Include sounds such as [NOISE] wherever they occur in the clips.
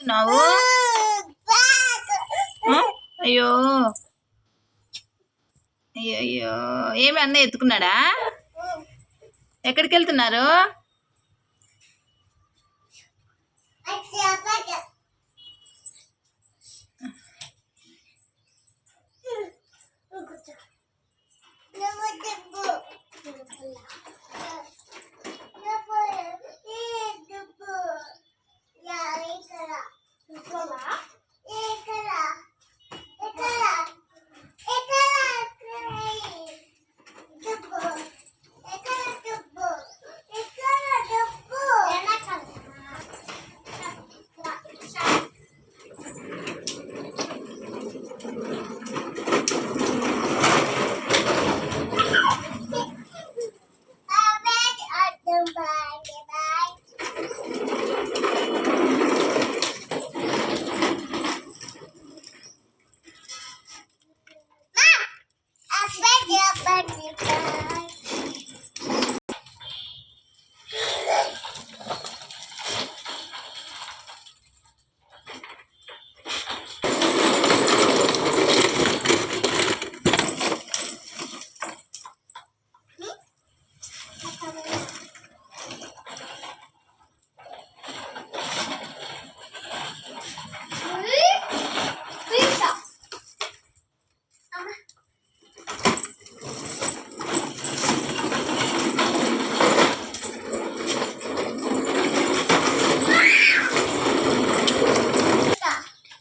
నావు అయ్యో అయ్యో. అయ్యో ఏమి అన్న ఎత్తుకున్నాడా? ఎక్కడికి వెళ్తున్నారు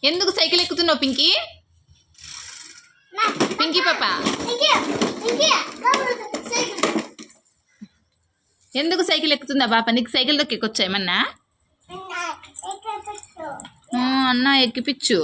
ఎందుకు సైకిల్ ఎక్కుతున్నావు పింకీ? పింకీ పాప. ఎందుకు సైకిల్ ఎక్కుతుందా పాప? నీకు సైకిల్ దొక్కి ఎక్కొచ్చా ఏమన్నా? అన్నా అన్న ఎక్కిపిచ్చు.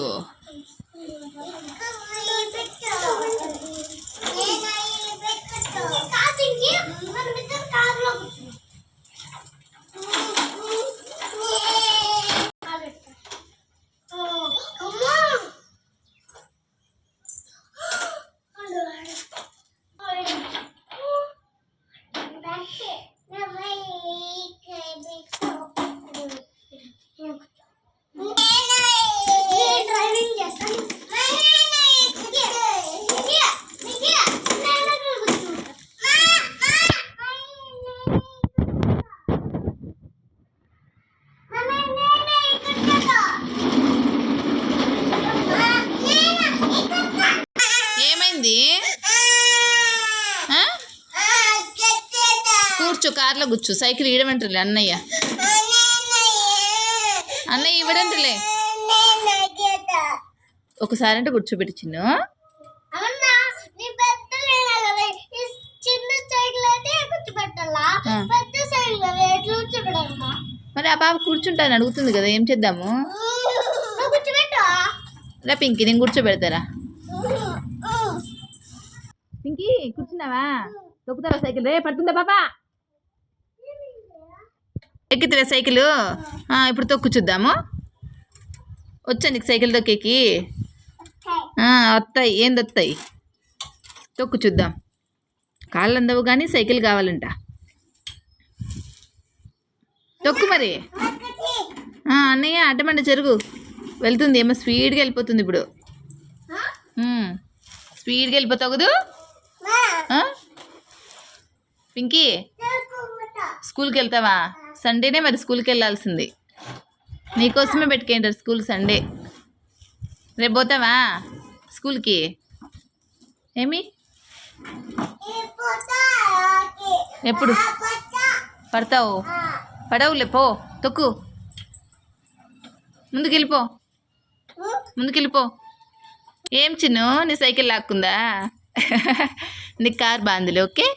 కార్లో కూర్చో. సైకిల్ ఇవ్వడంటలే అన్నయ్య? అన్నయ్య ఇవ్వడంటలే. ఒకసారి అంటే కూర్చోబెట్టి చిన్న. మరి ఆ పాప కూర్చుంటాను అడుగుతుంది కదా ఏం చేద్దాము? రా పింకీ నేను కూర్చోబెడతారా? పింకీ కూర్చున్నావా? తొక్కుతావా సైకిల్? రే పడుతుందా పాప? ఎక్కితే సైకిల్? ఇప్పుడు తొక్కు చూద్దాము వచ్చా నీకు సైకిల్ తొక్కేకి. వస్తాయి ఏంది వస్తాయి తొక్కు చూద్దాం కాళ్ళు అందవు కానీ సైకిల్ కావాలంట. తొక్కు మరి. అన్నయ్య అటమంట జరుగు వెళ్తుంది. ఏమో స్పీడ్గా వెళ్ళిపోతుంది ఇప్పుడు. స్పీడ్గా వెళ్ళిపోతావు కదూ? పింకీ? స్కూల్కి వెళ్తావా? సండేనే మరి స్కూల్కి వెళ్ళాల్సింది. నీకోసమే పెట్టుకుంటారు స్కూల్ సండే. రేపు పోతావా స్కూల్కి? ఏమి? ఎప్పుడు? పడతావు? పడవులే పో తొక్కు. ముందుకు వెళ్ళిపో ముందుకు వెళ్ళిపో ఏం చిన్ను నీ సైకిల్ లాక్కుందా? [LAUGHS] నీ కార్ బాందిలే ఓకే?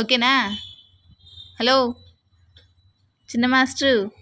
ఓకేనా? హలో? చిన్న మాస్టరు.